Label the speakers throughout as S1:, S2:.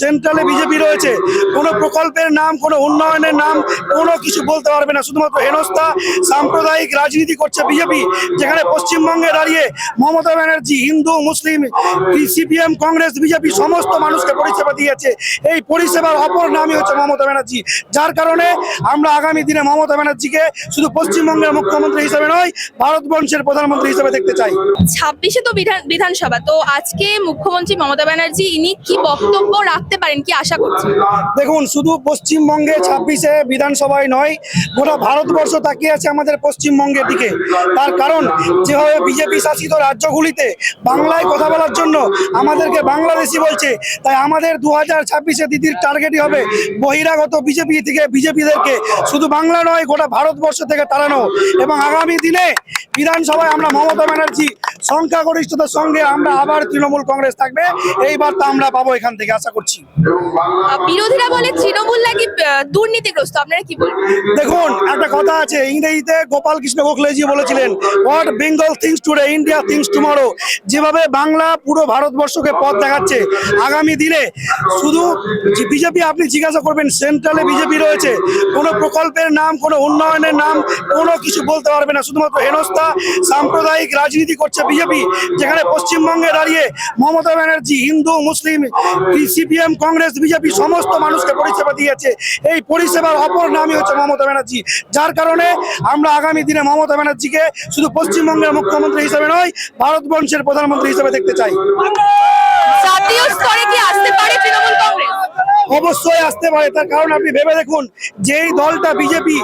S1: সেন্ট্রালে BJP রয়েছে। কোনো প্রকল্পের নাম, কোনো উন্নয়নের নাম, কোনো কিছু বলতে পারবে না। শুধুমাত্র হেনস্থা, সাম্প্রদায়িক রাজনীতি করছে বিজেপি, যেখানে পশ্চিমবঙ্গে দাঁড়িয়ে মমতা ব্যানার্জি, হিন্দু, মুসলিম, সিপিএম, কংগ্রেস, বিজেপি সমস্ত মানুষকে পরিষেবা দিয়েছে। এই পরিষেবার অপর নামই হচ্ছে মমতা ব্যানার্জি। যার কারণে আমরা আগামী দিনে মমতা ব্যানার্জিকে শুধু পশ্চিমবঙ্গের মুখ্যমন্ত্রী হিসেবে নয়, ভারতবর্ষের প্রধানমন্ত্রী হিসেবে দেখতে চাই।
S2: ছাব্বিশে তো বিধান, বিধানসভা। তো আজকে মুখ্যমন্ত্রী মমতা ব্যানার্জি, ইনি কি বক্তব্য রাখতে পারেন কি আশা করছেন?
S1: দেখুন, শুধু পশ্চিমবঙ্গে ছাব্বিশে বিধানসভায় নয়, গোটা ভারতবর্ষ তাকিয়ে আছে আমাদের পশ্চিমবঙ্গের দিকে। তার কারণ, যেভাবে বিজেপি শাসিত রাজ্যগুলিতে বাংলায় কথা বলার জন্য আমাদেরকে বাংলাদেশি বলছে, তাই আমাদের দু হাজার ছাব্বিশে দিদির টার্গেটই হবে বহিরাগত বিজেপি থেকে বিজেপিদেরকে। শুধু বাংলা নয়, গোটা ভারতবর্ষ থেকে তাড়ানো। এবং আগামী দিনে বিধানসভায় আমরা মমতা ব্যানার্জি, সংখ্যাগরিষ্ঠতার সঙ্গে আমরা আবার তৃণমূল কংগ্রেস থাকবে এইবার তা আমরা পাবো এখান থেকে, আশা করছি।
S2: বিরোধীরা বলে তৃণমূল নাকি দুর্নীতিগ্রস্ত। আপনারা কি
S1: দেখুন, একটা কথা আছে, ইংরেজিতে গোপাল কৃষ্ণ গোখলেজি বলেছিলেন what Bengal thinks today India thinks যেভাবে বাংলা পুরো ভারতবর্ষকে পথ দেখাচ্ছে, আগামী দিনে শুধু বিজেপি আপনি জিজ্ঞাসা করবেন, সেন্ট্রালে বিজেপি রয়েছে, কোনো প্রকল্পের নাম, কোনো উন্নয়নের নাম, কোনো কিছু বলতে পারবে না। শুধুমাত্র হেনস্থা, সাম্প্রদায়িক রাজনীতি করছে বিজেপি, যেখানে পশ্চিমবঙ্গে দাঁড়িয়ে মমতা ব্যানার্জি হিন্দু, মুসলিম কংগ্রেস, বিজেপি সমস্ত মানুষকে পরিষেবা দিয়েছে। এই পরিষেবার অপর নামই হচ্ছে মমতা ব্যানার্জি। যার কারণে আমরা আগামী দিনে মমতা ব্যানার্জিকে শুধু পশ্চিমবঙ্গের মুখ্যমন্ত্রী হিসেবে নয় ভারতবংশের প্রধানমন্ত্রী হিসেবে দেখতে চাই।
S2: জাতীয় স্তরে কি আসতে পারে তৃণমূল কংগ্রেস?
S1: অবশ্যই আসতে পারে। তার কারণ আপনি ভেবে দেখুন যেই দলটা বিজেপি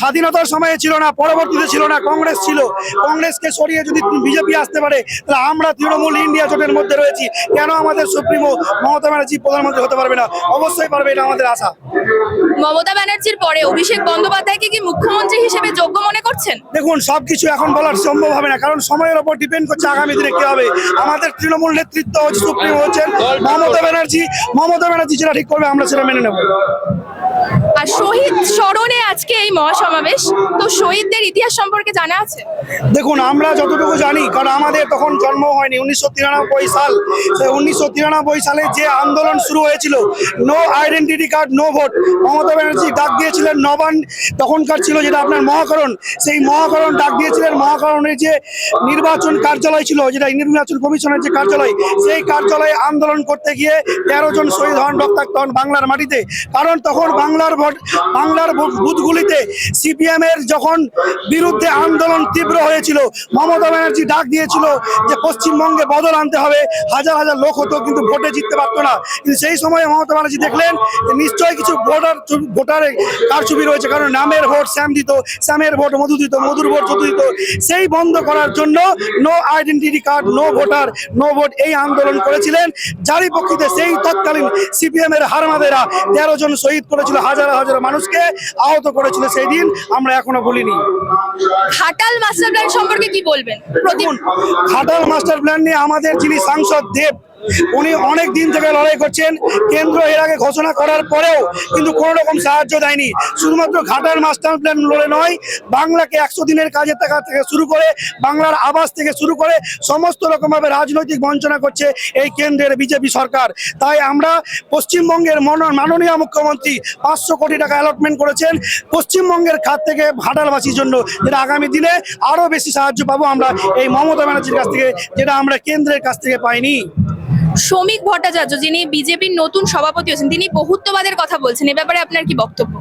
S1: স্বাধীনতার সময়ে ছিল না পরবর্তীতে ছিল না কংগ্রেস ছিল। কংগ্রেসকে সরিয়ে যদি বিজেপি আসতে পারে তাহলে আমরা তৃণমূল ইন্ডিয়া জোটের মধ্যে রয়েছি। কেন আমাদের সুপ্রিমো মমতা ব্যানার্জি প্রধানমন্ত্রী হতে পারবে না? অবশ্যই পারবে এটা আমাদের আশা।
S2: মমতা ব্যানার্জির পরে অভিষেক বন্দ্যোপাধ্যায়কে কি মুখ্যমন্ত্রী হিসেবে যোগ্য মনে করছেন?
S1: দেখুন সবকিছু এখন বলার সম্ভব হবে না কারণ সময়ের ওপর ডিপেন্ড করছে আগামী দিনে কি হবে। আমাদের তৃণমূল নেতৃত্ব হচ্ছে সুপ্রিমো হচ্ছেন মমতা মমতা ব্যানার্জি যেটা ঠিক করবে আমরা সেটা মেনে নেব।
S2: আর শহীদ স্মরণে আজকে এই মহাসমাবেশ। তো শহীদদের ইতিহাস সম্পর্কে জানা আছে?
S1: দেখুন, আমরা যতটুকু জানি, কারণ আমাদের তখন জন্ম হয়নি, উনিশশো তিরানব্বই সাল। উনিশশো তিরানব্বই সালে যে আন্দোলন শুরু হয়েছিল no identity card no vote Mamata Banerjee ডাক দিয়েছিলেন নবান তখনকার ছিল যেটা আপনার মহাকরণ। সেই মহাকরণ ডাক দিয়েছিলেন, মহাকরণের যে নির্বাচন কার্যালয় ছিল, যেটা নির্বাচন কমিশনের যে কার্যালয়, সেই কার্যালয়ে আন্দোলন করতে গিয়ে তেরো জন শহীদ হন রক্তাক্ত হন বাংলার মাটিতে। কারণ তখন বাংলার ভোট বাংলার বুথগুলিতে সিপিএম এর যখন বিরুদ্ধে আন্দোলন তীব্র হয়েছিল, মমতা ব্যানার্জি ডাক দিয়েছিল যে পশ্চিমবঙ্গে বদল আনতে হবে। হাজার হাজার লোক হতো, কিন্তু ভোটে জিততে পারতো না। কিন্তু সেই সময় মমতা ব্যানার্জি দেখলেন নিশ্চয়ই কিছু ভোটার ভোটারে কারচুপি রয়েছে, কারণ নামের ভোট শ্যাম দিত শ্যামের ভোট মধু দিত, মধুর ভোট যদু দিত। সেই বন্ধ করার জন্য no identity card no voter no vote এই আন্দোলন করেছিলেন। যারই পক্ষিতে সেই তৎকালীন সিপিএম এর হারমাদেরা তেরো জন শহীদ করেছিল, হাজার হাজার মানুষকে আহত করেছিল সেই দিন আমরা এখনও বলিনি
S2: ঘাটাল মাস্টার প্ল্যান সম্পর্কে কি বলবেন?
S1: খাটাল ঘাটাল মাস্টার প্ল্যান নিয়ে আমাদের যিনি সাংসদ দেব উনি অনেক দিন থেকে লড়াই করছেন। কেন্দ্র এর আগে ঘোষণা করার পরেও কিন্তু কোনো রকম সাহায্য দেয়নি। শুধুমাত্র ঘাটাল মাস্টার প্ল্যান লড়ে নয়, বাংলাকে একশো দিনের কাজের টাকা থেকে শুরু করে, বাংলার আবাস থেকে শুরু করে সমস্ত রকমভাবে রাজনৈতিক বঞ্চনা করছে এই কেন্দ্রের বিজেপি সরকার। তাই আমরা পশ্চিমবঙ্গের মন- মাননীয় মুখ্যমন্ত্রী পাঁচশো কোটি টাকা অ্যালটমেন্ট করেছেন। পশ্চিমবঙ্গের খাত থেকে ঘাটালবাসীর জন্য যেটা আগামী দিনে আরও বেশি সাহায্য পাবো আমরা এই মমতা ব্যানার্জির কাছ থেকে, যেটা আমরা কেন্দ্রের কাছ থেকে পাইনি।
S2: শ্রমিক ভট্টাচার্য যিনি বিজেপির নতুন সভাপতি হয়েছেন, তিনি বহুত্ববাদের কথা বলছেন। এ ব্যাপারে আপনার কি বক্তব্য?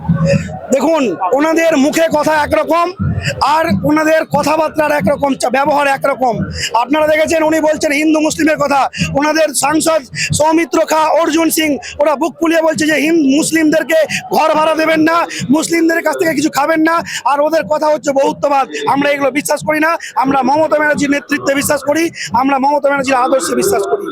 S1: দেখুন, ওনাদের মুখে কথা একরকম আর ওনাদের কথাবার্তার একরকম, ব্যবহার একরকম। আপনারা দেখেছেন, উনি বলছেন হিন্দু মুসলিমের কথা। ওনাদের সাংসদ সৌমিত্র খা, অর্জুন সিং, ওরা বুক ফুলিয়ে বলছে যে হিন্দু মুসলিমদেরকে ঘর ভাড়া দেবেন না, মুসলিমদের কাছ থেকে কিছু খাবেন না। আর ওদের কথা হচ্ছে বহুত্ববাদ। আমরা এগুলো বিশ্বাস করি না। আমরা মমতা ব্যানার্জির নেতৃত্বে বিশ্বাস করি। আমরা মমতা ব্যানার্জির আদর্শে বিশ্বাস করি।